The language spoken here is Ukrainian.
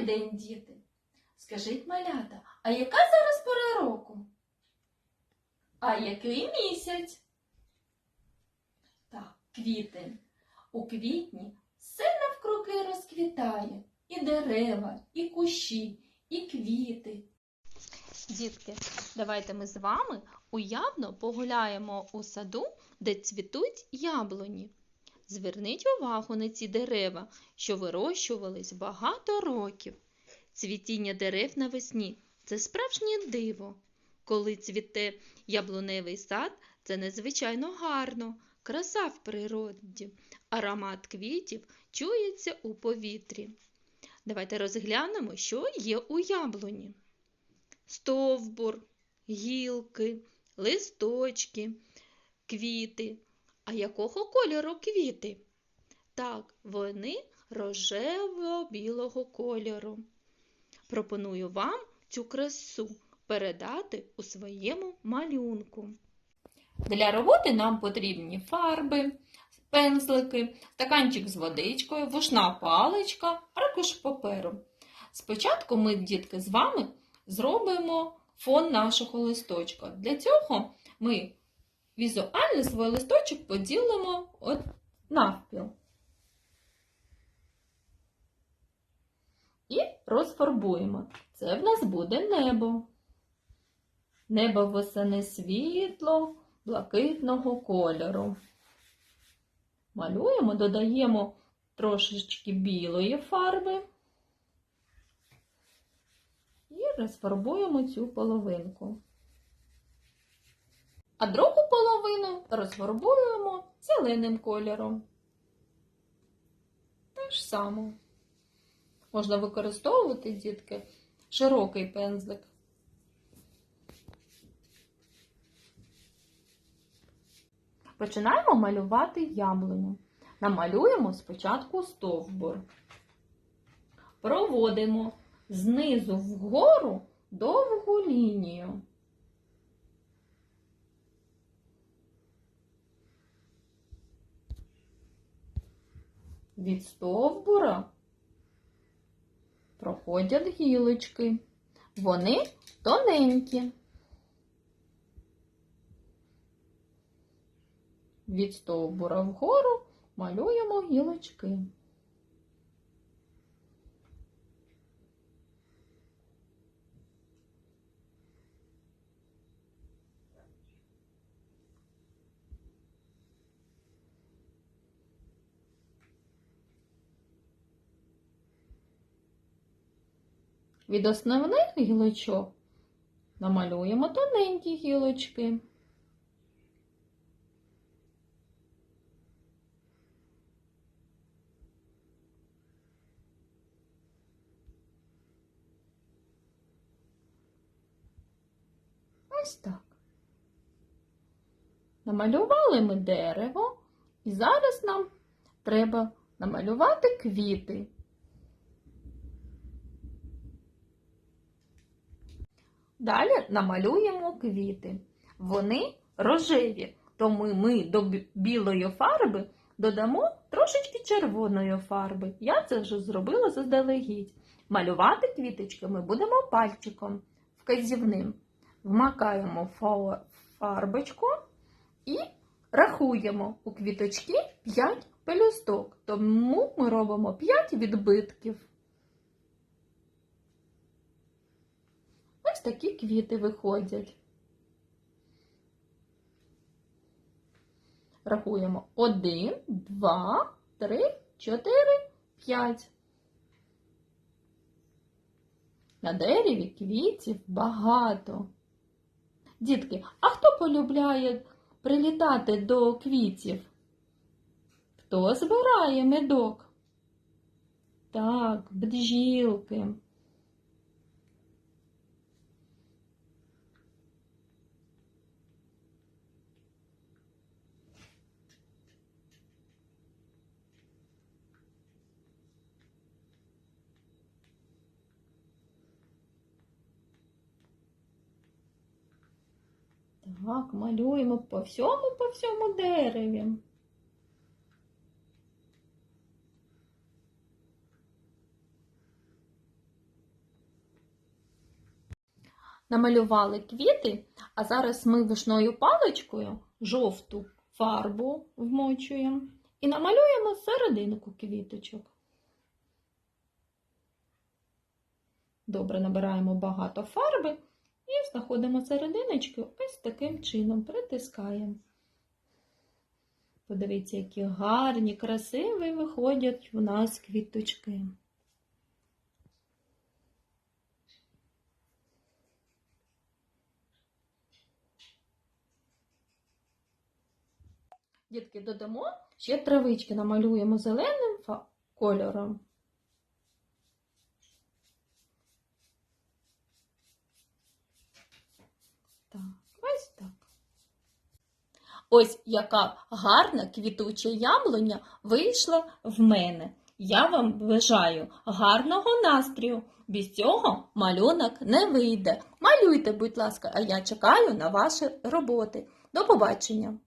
Добрий день, діти. Скажіть, малята, а яка зараз пора року? А який місяць? Так, квітень. У квітні все навкруги розквітає. І дерева, і кущі, і квіти. Дітки, давайте ми з вами уявно погуляємо у саду, де цвітуть яблуні. Зверніть увагу на ці дерева, що вирощувались багато років. Цвітіння дерев навесні це справжнє диво. Коли цвіте яблуневий сад, це незвичайно гарно, краса в природі, аромат квітів чується у повітрі. Давайте розглянемо, що є у яблуні стовбур, гілки, листочки, квіти. А якого кольору квіти? Так, вони рожево-білого кольору. Пропоную вам цю красу передати у своєму малюнку. Для роботи нам потрібні фарби, пензлики, стаканчик з водичкою, вушна паличка, аркуш паперу. Спочатку ми, дітки, з вами зробимо фон нашого листочка. Для цього ми візуально свій листочок поділимо от навпіл. І розфарбуємо. Це в нас буде небо. Небо восени світло блакитного кольору. Малюємо, додаємо трошечки білої фарби і розфарбуємо цю половинку. А другу половину розфарбуємо зеленим кольором. Те ж саме. Можна використовувати, дітки, широкий пензлик. Починаємо малювати яблуню. Намалюємо спочатку стовбур. Проводимо знизу вгору довгу лінію. Від стовбура проходять гілочки. Вони тоненькі. Від стовбура вгору малюємо гілочки. Від основних гілочок намалюємо тоненькі гілочки. Ось так. Намалювали ми дерево, і зараз нам треба намалювати квіти. Далі намалюємо квіти. Вони рожеві, тому ми до білої фарби додамо трошечки червоної фарби. Я це вже зробила заздалегідь. Малювати квіточки ми будемо пальчиком вказівним. Вмакаємо фарбочку і рахуємо у квіточки 5 пелюсток. Тому ми робимо 5 відбитків. Ось такі квіти виходять. Рахуємо 1, 2, 3, 4, 5. На дереві квітів багато. Дітки, а хто полюбляє прилітати до квітів? Хто збирає медок? Так, бджілки. Так, малюємо по всьому, по всьому дереві. Намалювали квіти, а зараз ми вишною паличкою жовту фарбу вмочуємо і намалюємо серединку квіточок. Добре, набираємо багато фарби і знаходимо серединочку ось таким чином, притискаємо. Подивіться, які гарні, красиві виходять у нас квіточки. Дітки, додамо ще травички намалюємо зеленим кольором. Так, ось так. Ось яка гарна квітуча яблуня вийшла в мене. Я вам бажаю гарного настрою. Без цього малюнок не вийде. Малюйте, будь ласка, а я чекаю на ваші роботи. До побачення!